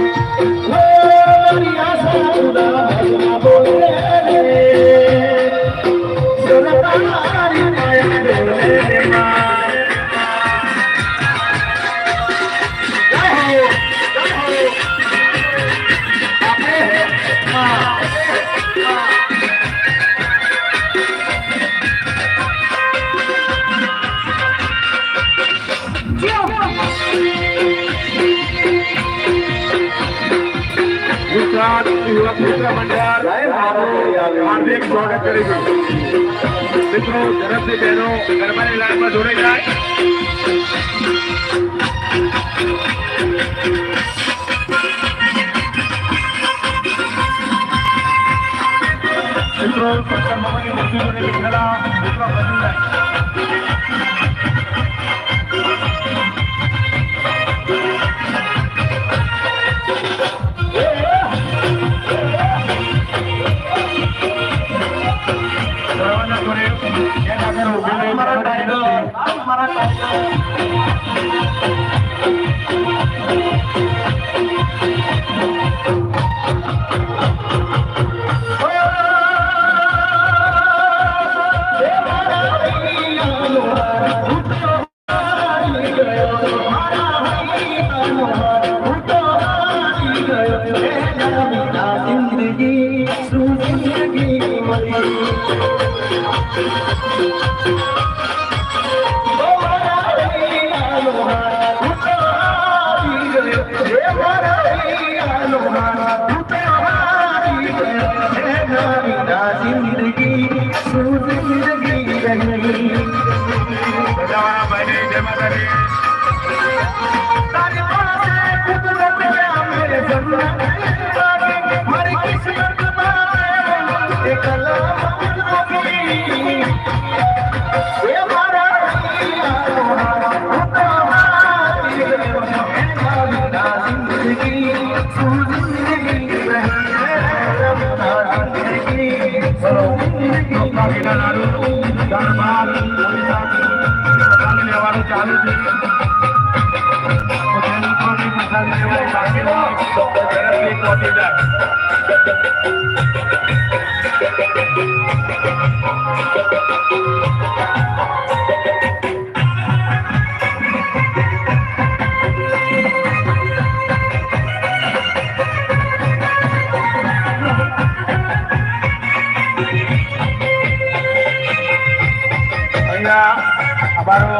Hey! હાર્દિક સ્વાગત કરે છે મિત્રો ઝડપથી બહેનો ગરબાની લાઈનમાં જોડાઈ જાય. મિત્રો મિત્રો, બની જાય. બધાવાળા ભાઈને જય માતાજી બાકીના અમારો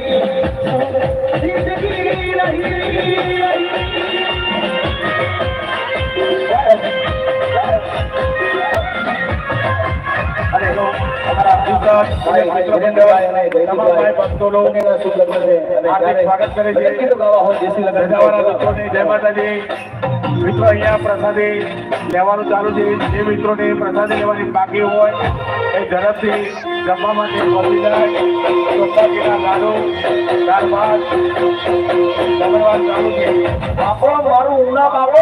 સ્વાગત કરે છે. જય માતાજી. મિત્રો અહીંયા પ્રસાદી લેવાનું ચાલુ છે. જે મિત્રોને પ્રસાદી લેવાની બાકી હોય એ ઝડપથી જમવા માટે ચોખાજીના લાડુ દાળ ભાત જમણવાર ચાલુ છે. બાપો મારું ઉના બાપો!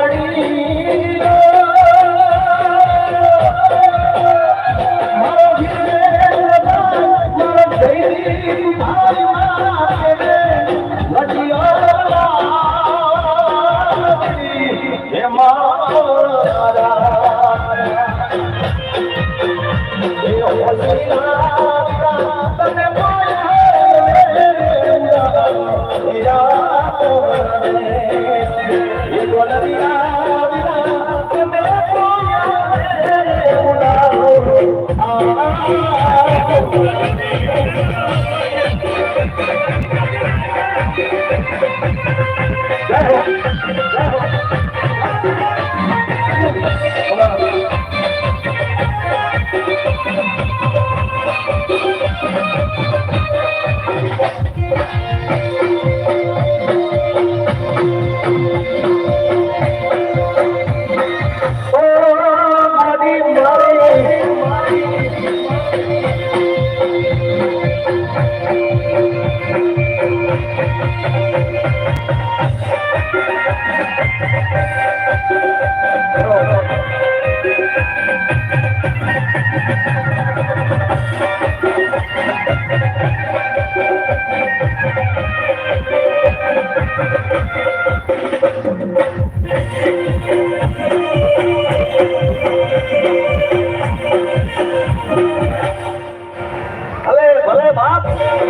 Thank you.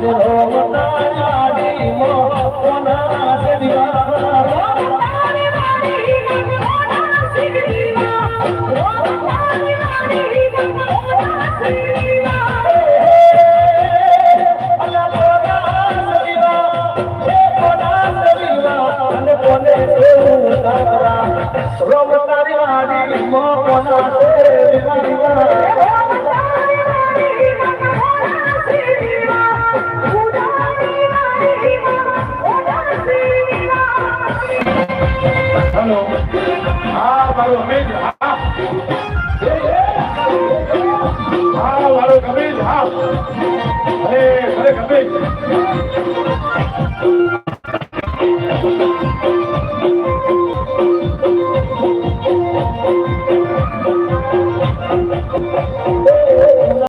દીવા આજ રોમ મારો અમીર હા. મારો કબીર હા. અરે અરે કબીર.